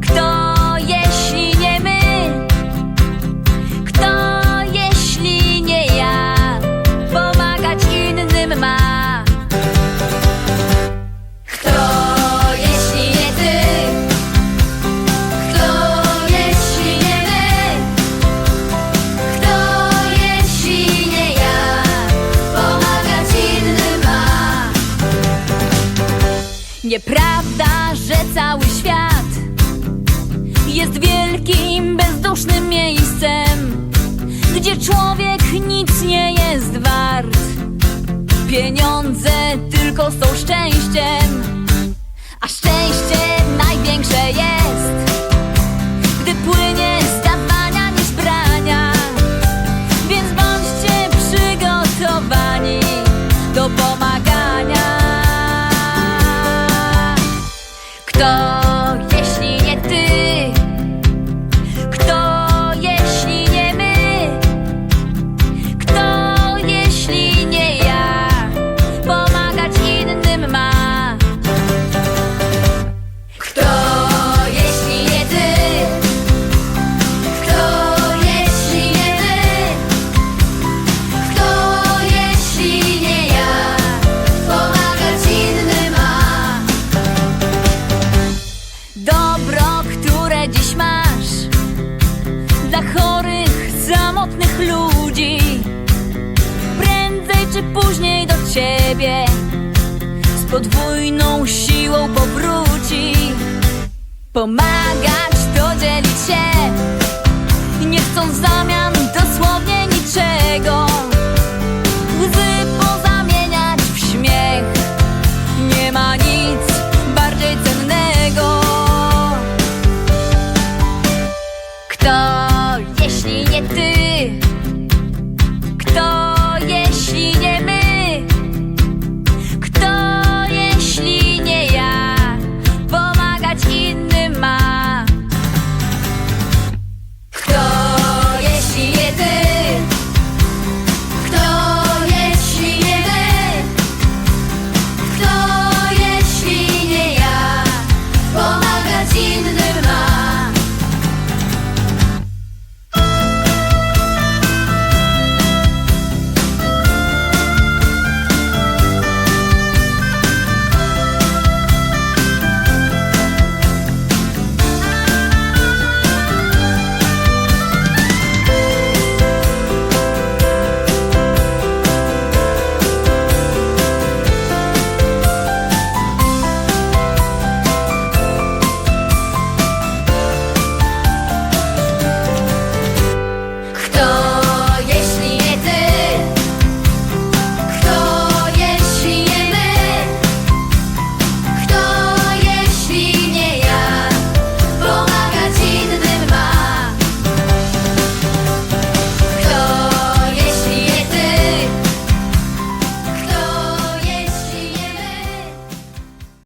Kto, jeśli nie my? Kto, jeśli nie ja? Pomagać innym ma. Kto, jeśli nie ty? Kto, jeśli nie my? Kto, jeśli nie ja? Pomagać innym ma. Nieprawda, cały świat jest wielkim, bezdusznym miejscem, gdzie człowiek nic nie jest wart. Pieniądze tylko są szczęściem, Kto, ludzi. Prędzej czy później do ciebie Z podwójną siłą powróci. Pomagać to dzielić się Nie dosłownie niczego